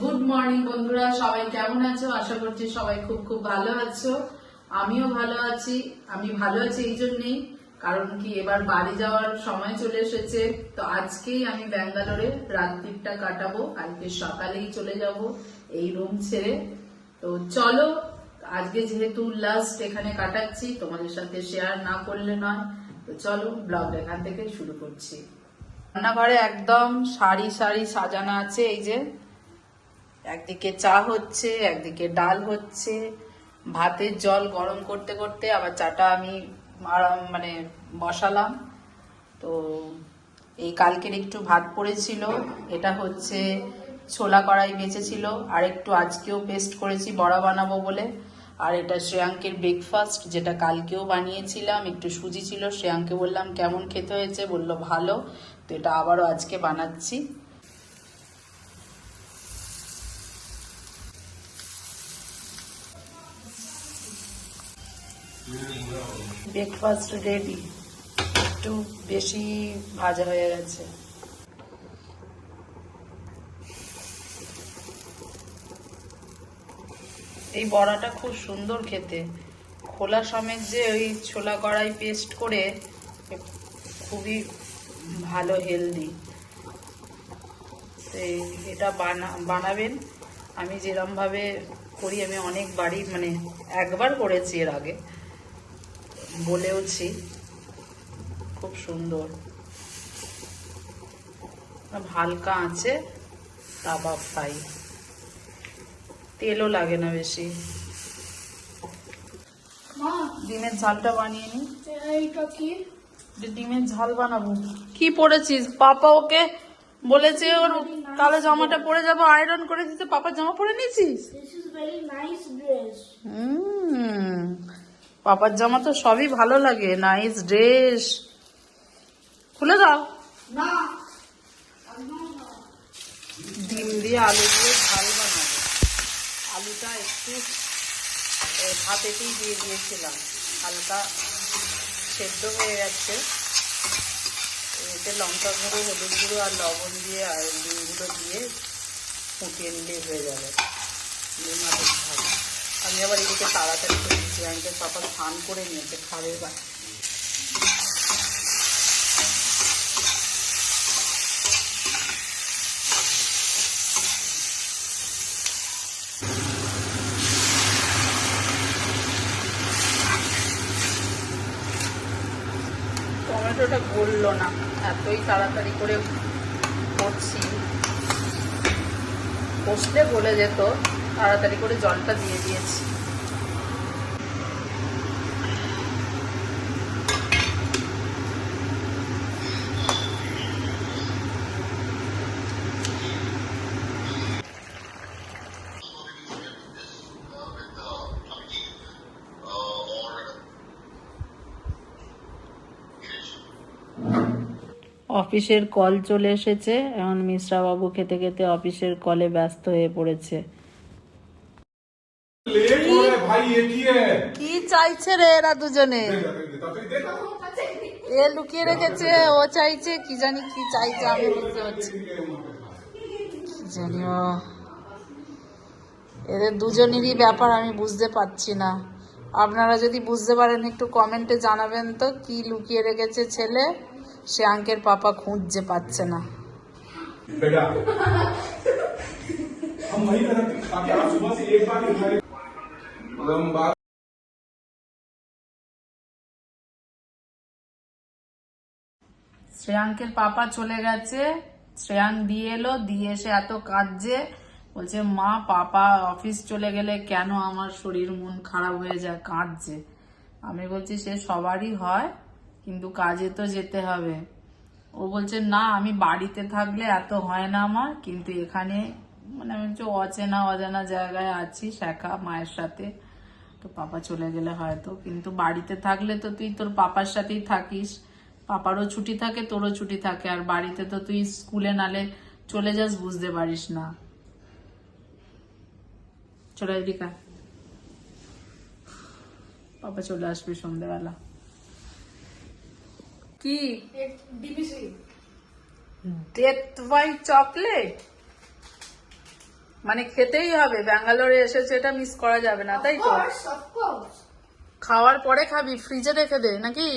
Good morning বন্ধুরা। সবাই কেমন আছো? আশা করছি সবাই খুব খুব ভালো আছো। আমিও ভালো আছি। আমি ভালো আছি এই জন্যেই, কারণ কি এবার বাড়ি যাওয়ার সময় চলে এসেছে। তো আজকেই আমি ব্যাঙ্গালোরে রাত্রিটা কাটাবো। কালকে সকালেই চলে যাব এই রুম ছেড়ে। তো চলো, আজকে যেহেতু লাস্ট এখানে কাটাচ্ছি, তোমাদের সাথে শেয়ার না করলে নয়। তো চলো ব্লগ এখান থেকে শুরু করছি। রান্নাঘরে একদম সারি সারি সাজানো আছে, এই যে একদিকে চা হচ্ছে, একদিকে ডাল হচ্ছে, ভাতের জল গরম করতে করতে আবার চাটা আমি আরাম মানে বসালাম। তো এই কালকের একটু ভাত পড়েছিল, এটা হচ্ছে ছোলা কড়াই বেঁচেছিল, আর একটু আজকেও পেস্ট করেছি বড়া বানাবো বলে। আর এটা শ্রেয়াঙ্কের ব্রেকফাস্ট যেটা কালকেও বানিয়েছিলাম, একটু সুজি ছিল শ্রেয়াঙ্কে বললাম, কেমন খেতে হয়েছে? বলল, ভালো। তো এটা আবারও আজকে বানাচ্ছি। ব্রেকফাস্ট রেডি একটু বেশি ভাজা হয়ে গেছে। এই বড়াটা খুব সুন্দর খেতে। খোলা সমেত যে ওই ছোলা কড়াই পেস্ট করে, খুবই ভালো হেলদি এটা বানা, বানাবেন। আমি যেরমভাবে করি, আমি অনেক বাড়ি মানে একবার করেছি এর আগে। বলেওছি খুব সুন্দর। হালকা আছে কাবাব ফ্রাই। তেলও লাগে না বেশি। ডিমের ঝালটা বানিয়ে নি। ডিমের ঝাল বানাবো। কি পরেছিস পাপা ওকে বলেছে ওর কালো জামাটা পরে যাব আয়রন করে দিতে। পাপার জামা পরে নিয়েছিস? হুম। পাপার জামা তো সবই ভালো লাগে। নাইস ড্রেস খুলে দাও। ডিম দিয়ে আলু দিয়ে ঝাল বানাবো। আলুটা একটু ভাতেতেই দিয়ে দিয়েছিলাম। হালকা সেদ্ধ হয়ে যাচ্ছে এতে লঙ্কা গুঁড়ো হলুদ গুঁড়ো আর লবণ দিয়ে আর ডিমগুলো দিয়ে ফুটিয়ে নিলেই হয়ে যাবে। ডিম আলুর ঝাল আমি আবার এদিকে তাড়াতাড়ি করে দিচ্ছি পাপা স্নান করে নিয়েছে খাবে বা টমেটোটা গললো না। এতই তাড়াতাড়ি করে করছি। কষলে গলে যেত। তাড়াতাড়ি করে জলটা দিয়ে দিয়েছি। অফিসের কল চলে এসেছে। এখন মিশ্রা বাবু খেতে খেতে অফিসের কলে ব্যস্ত হয়ে পড়েছে। কি চাইছে রে এরা দুজনে तातरी देखा এ লুকিয়ে রেখেছে ও চাইছে কি জানি কি চাইছে আমি বুঝতে পারছি কি জানি ও এদের দুজনেরই ব্যাপার আমি বুঝতে পারছি না আপনারা যদি বুঝতে পারেন একটু কমেন্টে জানাবেন তো কি লুকিয়ে রেখেছে ছেলে সে আঙ্কের পাপা খুঁজছে পাচ্ছে না बेटा हम वही कर रहे थे ताकि आप सुबह से एक बार columbus শ্রেয়াঙ্কের পাপা চলে গেছে। শ্রেয়াঙ্ক দিয়ে এলো, দিয়ে এসে এত কাঁদছে। বলছে, মা, পাপা অফিস চলে গেলে কেন আমার শরীর, মন খারাপ হয়ে যায়, কাঁদছে? আমি বলছি, সে সবারই হয়, কিন্তু কাজে তো যেতে হবে। ও বলছে, না, আমি বাড়িতে থাকলে এত হয় না আমার, কিন্তু এখানে মানে আমি হচ্ছে অচেনা অজানা জায়গায় আছি, শেখা মায়ের সাথে। তো পাপা চলে গেলে হয়তো, কিন্তু বাড়িতে থাকলে তো তুই তোর পাপার সাথেই থাকিস। পাপারও ছুটি থাকে, তোরও ছুটি থাকে, আর বাড়িতে তো তুই স্কুলে নালে চলে যাস, বুঝতে পারিস না। চলে এদিকা পাপা চলে আসবে সন্ধ্যেবেলা। কি? Death by chocolate. মানে খেতেই হবে ব্যাঙ্গালোরে এসেছে এটা মিস করা যাবে না তাই তো. খাওয়ার পরে খাবি ফ্রিজে রেখে দে নাকি?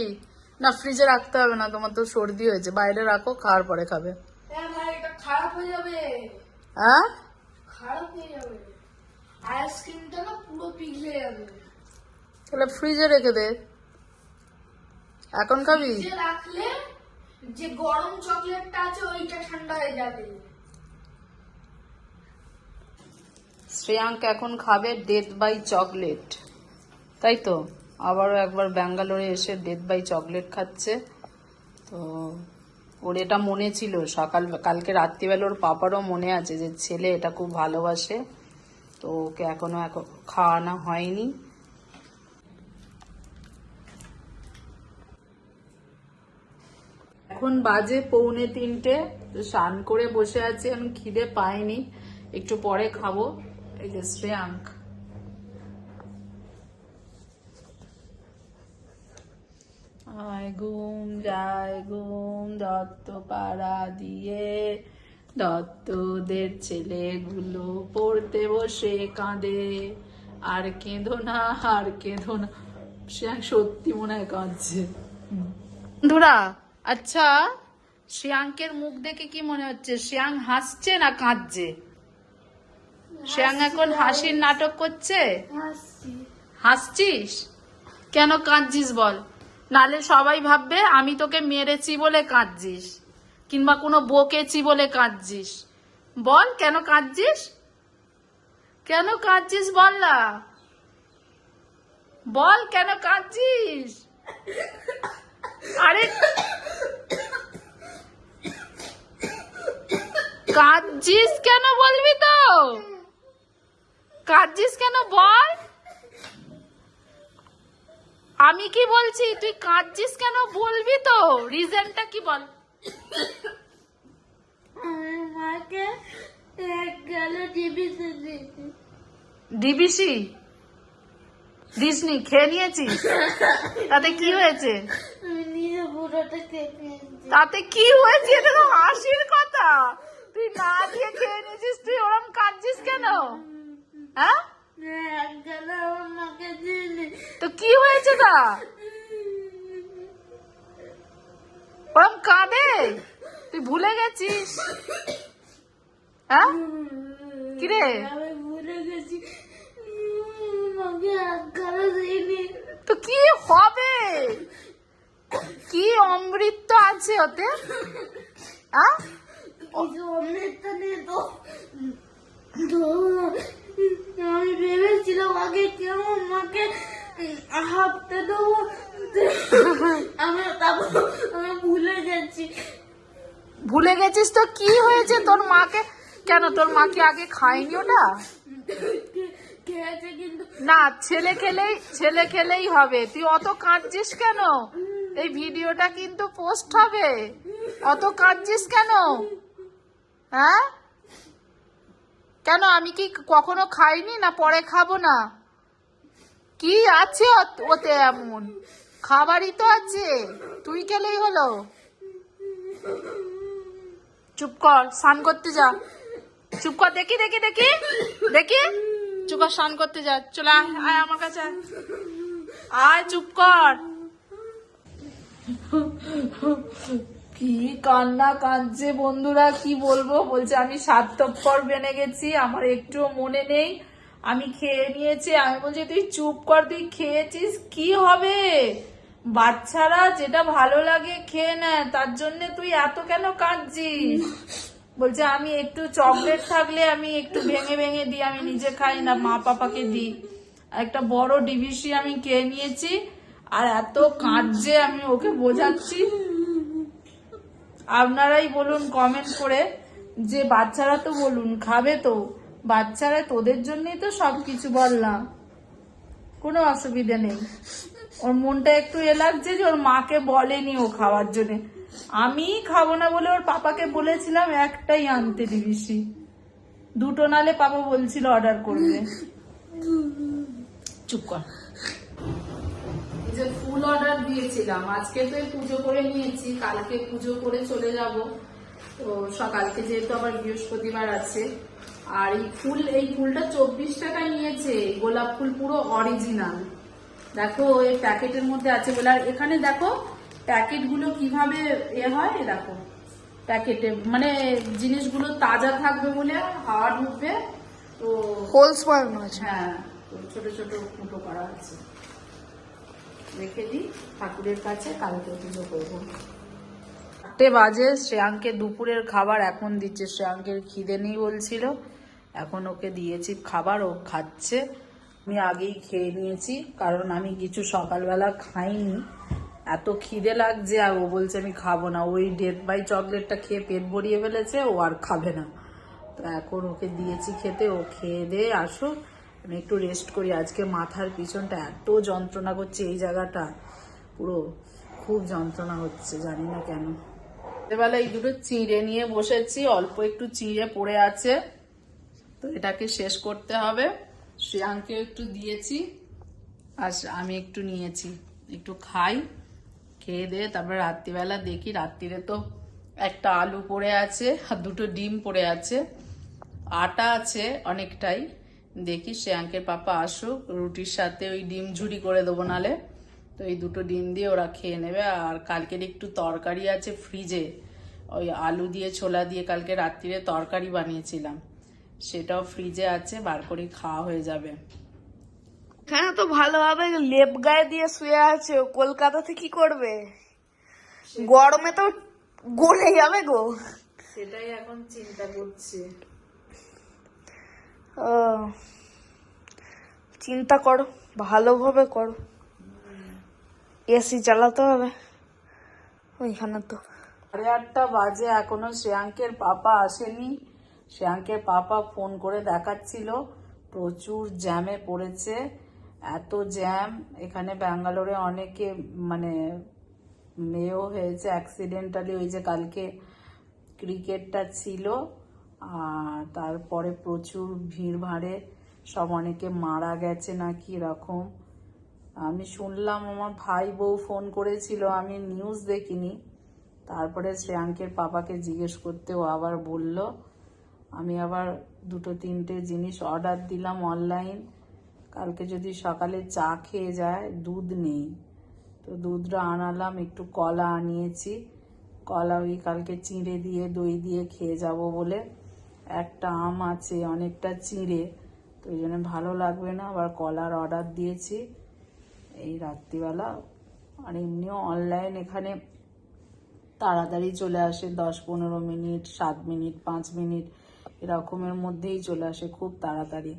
না ফ্রিজে রাখতে হবে না তোমার তো সর্দি হয়েছে বাইরে রাখো খাওয়ার পরে খাবে। হ্যাঁ খারাপ হয়ে যাবে। হ্যাঁ? খারাপ হয়ে যাবে। আইসক্রিমটা না পুরো পিঘলে যাবে। তাহলে ফ্রিজে রেখে দে। এখন খাবি? রাখলে যে গরম চকলেটটা আছে ওইটা ঠান্ডা হয়ে যাবে। শ্রেয়াঙ্ক এখন খাবে ডেথ বাই চকলেট তাই তো? আবারও একবার ব্যাঙ্গালোরে এসে ডেথ বাই চকলেট খাচ্ছে। তো ওর এটা মনে ছিল, সকাল, কালকে রাত্রিবেলা ওর পাপারও মনে আছে যে ছেলে এটা খুব ভালোবাসে। তো ওকে এখনও এখন খাওয়ানো হয়নি। এখন বাজে পৌনে তিনটে, স্নান করে বসে আছি আমি খিদে পাইনি। একটু পরে খাব। এই যে শ্রেয়াঙ্ক আয় ঘুম যায় ঘুম দত্ত পাড়া দিয়ে দত্তদের ছেলেগুলো পড়তে বসে কাঁদে আর কেঁদো না আর কেঁদো না শ্রেয়াঙ্ক সত্যি মনে হয় কাঁদছে বন্ধুরা আচ্ছা শ্রেয়াঙ্কের মুখ দেখে কি মনে হচ্ছে শ্রেয়াঙ্ক হাসছে না কাঁদছে শ্রেয়াঙ্ক এখন হাসির নাটক করছে? হাসছিস? কেন কাঁদছিস বল? নালে সবাই ভাববে আমি তোকে মেরেছি বলে কাঁদছিস। কিংবা কোনো বকেছি বলে কাঁদছিস। বল কেন কাঁদছিস? কেন কাঁদছিস বল না? বল কেন কাঁদছিস? আরে কাঁদছিস কেন বলবি তো? কাঁদছিস কেন বল? আমি কি বলছি? তুই কাঁদছিস কেন বলবি তো? রিজনটা কি বল? মাকে গেল ডিবিসি দিসনি খেয়ে নিয়েছিস? তাতে কি হয়েছে? তাতে কি হয়েছে? এটা তো হাসির কথা। তুই না দিয়ে খেয়ে নিয়েছিস তুই ওরম কাঁদছিস কেন? তো কি হয়েছে তা? ওরম কাঁদে? তুই ভুলে গেছিস? হ্যাঁ কিরে? ভুলে গেছি তো কি হবে? কি অমৃত আছে ওতে? অমৃত নেই তো। আমি ভেবেছিলাম আগে কেমন মাকে হাঁপতে দেবো। আমি তারপর আমি ভুলে গেছি। ভুলে গেছিস তো? কি হয়েছে তোর মাকে? কেন তোর মাকে আগে খায়নি ওটা? না ছেলে খেলেই ছেলে খেলেই হবে। তুই অত কাঁদছিস কেন? এই ভিডিওটা কিন্তু পোস্ট হবে। অত কাঁদছিস কেন? হ্যাঁ? কেন? আমি কি কখনো খাইনি না পরে খাব না? কি আছে ওতে এমন? খাবারই তো আছে। তুই খেলেই হলো। চুপ কর, স্নান করতে যা। চুপ কর, দেখি দেখি দেখি। দেখি। চুপ কর, স্নান করতে যা। চলে আয় আমার কাছে। আয়, চুপ কর। কি কান্না কাঁদছে বন্ধুরা, কি বলব? বলছে, আমি স্বার্থপর বেনে গেছি, আমার একটুও মনে নেই, আমি খেয়ে নিয়েছি। আমি বলছি, তুই চুপ কর, তুই খেয়েছিস, কি হবে? বাচ্চারা যেটা ভালো লাগে খেয়ে নেয়, তার জন্য তুই এত কেন কাঁদছিস? বলছে, আমি একটু চকলেট থাকলে আমি একটু ভেঙে ভেঙে দিই, আমি নিজে খাই না, মা পাপাকে দিই। একটা বড় ডিভিসি আমি খেয়ে নিয়েছি, আর এত কাঁদছে, আমি ওকে বোঝাচ্ছি। আপনারাই বলুন কমেন্ট করে যে বাচ্চারা তো বলুন, খাবে তো। বাচ্চারা তোদের জন্যই তো সবকিছু বললাম। কোনো অসুবিধা নেই। ওর মনটা একটু এ লাগছে যে ওর মাকে বলেনি ও খাওয়ার জন্য। আমি খাব না বলে ওর পাপাকে বলেছিলাম একটাই আনতে দিবিসি। দুটো নালে পাপা বলছিল অর্ডার করবে। চুপ কর। যে ফুল অর্ডার দিয়েছিলাম আজকে তো পুজো করে নিয়েছি কালকে পুজো করে চলে যাব। তো সকালকে যেহেতু আবার বৃহস্পতিবার আছে আর এই ফুল এই ফুলটা চব্বিশ টাকায় নিয়েছে গোলাপ ফুল পুরো অরিজিনাল দেখো এই প্যাকেটের মধ্যে আছে বলে আর এখানে দেখো প্যাকেটগুলো কীভাবে এ হয় দেখো প্যাকেটে মানে জিনিসগুলো তাজা থাকবে বলে হাওয়া ঢুকবে তো হোলস হ্যাঁ ছোট ছোট ফুটো করা আছে। রেখে দিই, ঠাকুরের কাছে কালকে পুজো করব। চারটে বাজে, শ্রেয়াঙ্কে দুপুরের খাবার এখন দিচ্ছে। শ্রেয়াঙ্কের খিদে নেই বলছিল, এখন ওকে দিয়েছি খাবার, ও খাচ্ছে। আমি আগেই খেয়ে নিয়েছি, কারণ আমি কিছু সকালবেলা খাইনি। এত খিদে লাগছে, আর ও বলছে আমি খাব না। ওই ডেট বাই চকলেটটা খেয়ে পেট ভরিয়ে ফেলেছে, ও আর খাবে না। তো এখন ওকে দিয়েছি খেতে, ও খেয়ে দিয়ে আসুক। আমি একটু রেস্ট করি। আজকে মাথার পিছনটা এত যন্ত্রণা করছে এই জায়গাটা। পুরো খুব যন্ত্রণা হচ্ছে, জানি না কেন। রাত্রেবেলা এই দুটো চিঁড়ে নিয়ে বসেছি, অল্প একটু চিঁড়ে পড়ে আছে। তো এটাকে শেষ করতে হবে। শ্রেয়াঙ্কে একটু দিয়েছি, আর আমি একটু নিয়েছি। একটু খাই, খেয়ে দিয়ে তারপরে রাত্রিবেলা দেখি রাত্রিরে তো একটা আলু পড়ে আছে, আর দুটো ডিম পড়ে আছে। আটা আছে অনেকটাই। দেখি শ্রেয়াঙ্কের পাপা আসুক রুটির সাথে ওই ডিম ঝুরি করে দেবো নালে। তো এই দুটো ডিম দিয়ে ওরা খেয়ে নেবে। আর কালকের একটু তরকারি আছে ফ্রিজে। ওই আলু দিয়ে ছোলা দিয়ে কালকে রাত্রিরে তরকারি বানিয়েছিলাম। সেটাও ফ্রিজে আছে বার করে খাওয়া হয়ে যাবে। এখানে তো ভালোভাবে লেপ গায়ে দিয়ে শুয়ে আছে ও কলকাতাতে কি করবে? গরমে তো গলে যাবে গো। সেটাই এখন চিন্তা করছি। চিন্তা করো, ভালোভাবে করো। এসি চালাতে হবে। ওইখানে তো। সাড়ে আটটা বাজে, এখনও শ্রেয়াঙ্কের পাপা আসেনি। শ্রেয়াঙ্কের পাপা ফোন করে দেখাচ্ছিল। প্রচুর জ্যামে পড়েছে। এত জ্যাম, এখানে ব্যাঙ্গালোরে অনেকে মানে মেয়েও হয়েছে। অ্যাক্সিডেন্টালি ওই যে কালকে ক্রিকেটটা ছিল। আর তারপরে প্রচুর ভিড় ভাড়ে সব অনেকে মারা গেছে নাকি এরকম। আমি শুনলাম আমার ভাই বউ ফোন করেছিল, আমি নিউজ দেখিনি। তারপরে শ্রেয়াঙ্কের পাপাকে জিজ্ঞেস করতে ও আবার বলল, আমি আবার দুটো তিনটে জিনিস অর্ডার দিলাম অনলাইন কালকে যদি সকালে চা খেয়ে যায়, দুধ নেই। তো দুধটা আনালাম, একটু কলা আনিয়েছি, কলা ওই কালকে চিঁড়ে দিয়ে, দই দিয়ে খেয়ে যাব বলে। একটা আম আছে অনেকটা চিঁড়ে তো ওই জন্য ভালো লাগবে না। আবার কলার অর্ডার দিয়েছি এই রাত্রিবেলা। আর এমনিও অনলাইন এখানে তাড়াতাড়ি চলে আসে দশ পনেরো মিনিট সাত মিনিট পাঁচ মিনিট এরকমের মধ্যেই চলে আসে খুব তাড়াতাড়ি।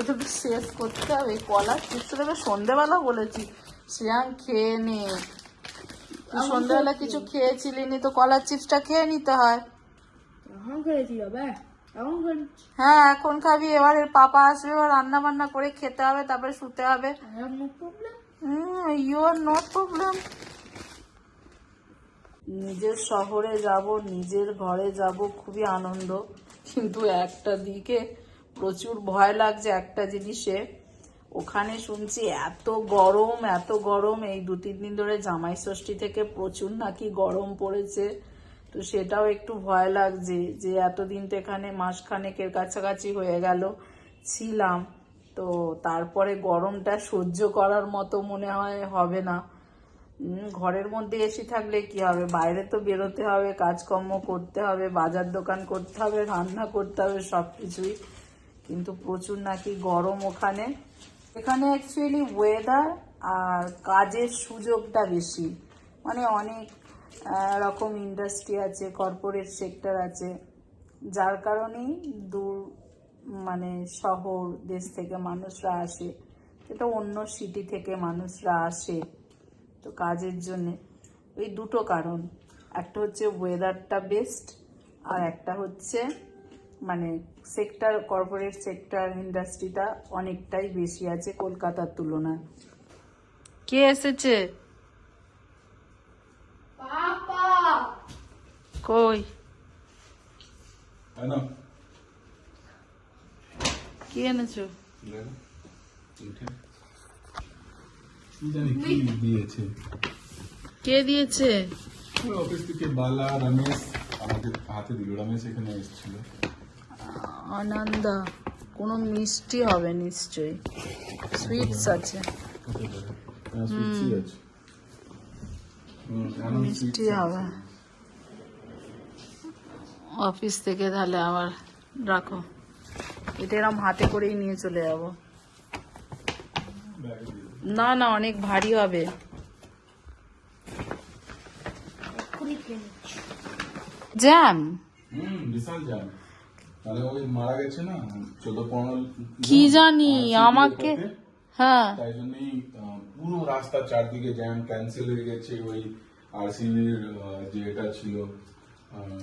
এটা শেষ করতে হবে। এই কলা দেবে সন্ধেবেলা বলেছি। শ্রেয়াং খেয়ে নে। সন্ধেবেলা কিছু খেয়েছিলি নি তো কলার চিপসটা খেয়ে নিতে হয় এখন করেছি হবে এখন করে হ্যাঁ এখন খাবি এবার এর পাপা আসবে এবার রান্না বান্না করে খেতে হবে তারপরে শুতে হবে। ইউর নট প্রবলেম নিজের শহরে যাব নিজের ঘরে যাব খুবই আনন্দ। কিন্তু একটা দিকে প্রচুর ভয় লাগছে একটা জিনিসে। ওখানে শুনছি এত গরম এত গরম এই দু তিন দিন ধরে জামাই ষষ্ঠী থেকে প্রচুর নাকি গরম পড়েছে। তো সেটাও একটু ভয় লাগছে যে এতদিন তো এখানে মাসখানেকের কাছাকাছি হয়ে গেল, ছিলাম। তো তারপরে গরমটা সহ্য করার মতো মনে হয় হবে না। ঘরের মধ্যে এসি থাকলে কি হবে? বাইরে তো বেরোতে হবে, কাজকর্ম করতে হবে, বাজার দোকান করতে হবে, রান্না করতে হবে সব কিছুই কিন্তু প্রচুর নাকি গরম ওখানে। এখানে অ্যাকচুয়ালি ওয়েদার আর কাজের সুযোগটা বেশি। মানে অনেক রকম ইন্ডাস্ট্রি আছে কর্পোরেট সেক্টর আছে। যার কারণেই দূর মানে শহর, দেশ থেকে মানুষরা আসে। এটা অন্য সিটি থেকে মানুষরা আসে তো কাজের জন্যে। ওই দুটো কারণ। একটা হচ্ছে ওয়েদারটা বেস্ট আর একটা হচ্ছে মানে সেক্টর কর্পোরেট সেক্টর ইন্ডাস্ট্রিটা অনেকটাই বেশি আছে কলকাতার তুলনায়। কে এসেছে? কই? কি এনেছো? দিয়েছে। কে দিয়েছে? অফিস থেকে বালা রমেশ আমাকে হাতে দিল। রমেশ এখানে এসেছিল। আনন্দা কোনো মিষ্টি হবে নিশ্চয়ই। সুইটস আছে। হ্যাঁ সুইটসই আছে হুম, আনন্দ মিষ্টি হবে অফিস থেকে তাহলে আবার রাখো। এটা এরম হাতে করেই নিয়ে চলে যাব। না না অনেক ভারী হবে। জ্যাম হুম বিশাল জ্যাম ওই মারা গেছে না? চোদ্দ পনেরো কি জানি, আমাকে- ওটাতে, হ্যাঁ। তাই জন্যই পুরো রাস্তা চারদিকে জ্যাম ক্যান্সেল হয়ে গেছে। ওই আরসিবির যে এটা ছিল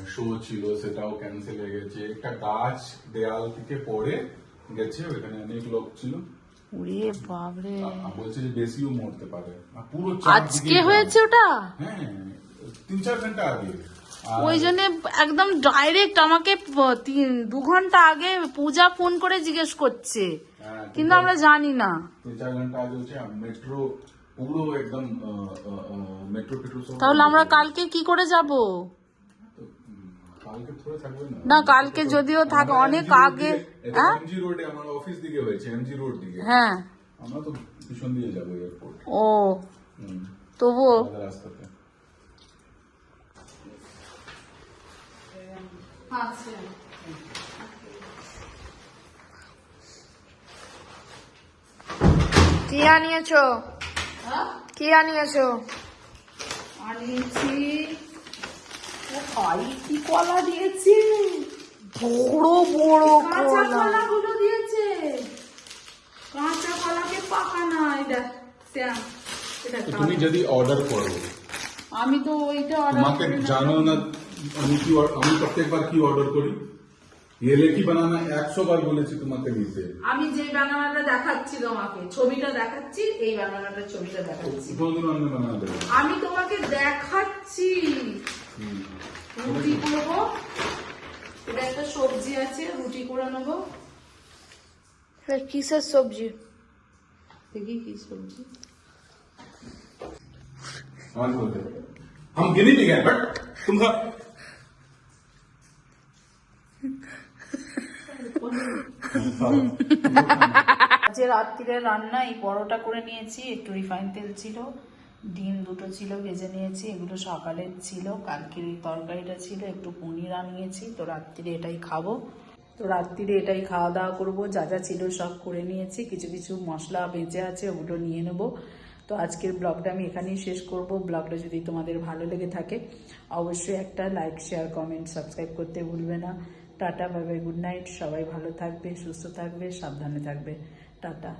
শো ছিল সেটাও ক্যান্সেল হয়ে গেছে। একটা গাছ দেয়াল থেকে পড়ে গেছে ওখানে অনেক লোক ছিল। ওরে আ- বলছে যে বেশিও মরতে পারে। পুরো আজকে হয়েছে ওটা? হ্যাঁ তিন চার ঘণ্টা আগে। ওই জন্য একদম ডাইরেক্ট আমাকে তিন- দু ঘণ্টা আগে পূজা ফোন করে জিজ্ঞেস করছে। হ্যাঁ, কিন্তু আমরা জানি না। তাহলে আমরা কালকে কি করে যাব? না। কালকে যদিও থাকে, অনেক আগে, দিকে- হ্যাঁ? ও। রোডে আমার অফিস দিকে হয়েছে এমজি রোড দিকে হ্যাঁ আমরা তো পিছন দিয়ে যাব এয়ারপোর্ট ও তবুও আলাদা রাস্তাতে কি আনিয়েছো? হ্যাঁ? কি আনিয়েছো? আনিয়েছি। ও ভাই কি কলা দিয়েছে? বড় বড় কাঁচা কলা। কলা গুলো দিয়েছে। কাঁচা কলাকে পাকা নাই শ্যাম, এটা। তুমি যদি অর্ডার করো। আমি তো ওইটা অর্ডার তোমাকে জানো না আমি কি or- আমি প্রত্যেকবার কি অর্ডার করি এলে কি বানানা একশো বার বলেছি তোমাকে নিতে আমি যে বানানাটা দেখাচ্ছি তোমাকে ছবিটা দেখাচ্ছি এই বানানাটার ছবিটা দেখাচ্ছি কোনদিন অন্য বানানা দেবে আমি তোমাকে দেখাচ্ছি হুম। রুটি করবো এটা একটা সবজি আছে রুটি করে নেবো এটা কিসের সবজি দেখি কি সবজি समझ बोलते हम गिनी भी गए बट तुम खा আজকে রাত্রিরে রান্না, এই পরোটা করে নিয়েছি, একটু রিফাইন তেল ছিল, ডিম দুটো ছিল, ভেজে নিয়েছি, এগুলো সকালের ছিল, কালকের ওই তরকারিটা ছিল, একটু পনির আনিয়েছি, তো রাত্রিরে এটাই খাব। তো রাত্রিরে এটাই খাওয়া দাওয়া করব, যা যা ছিল সব করে নিয়েছি, কিছু কিছু মশলা বেঁচে আছে, ওগুলো নিয়ে নেব। তো আজকের ব্লগটা আমি এখানেই শেষ করব। ব্লগটা যদি তোমাদের ভালো লেগে থাকে, অবশ্যই একটা লাইক শেয়ার কমেন্ট সাবস্ক্রাইব করতে ভুলবে না। Tata bye bye good night সবাই ভালো থাকবে সুস্থ থাকবে সাবধানে থাকবে টাটা।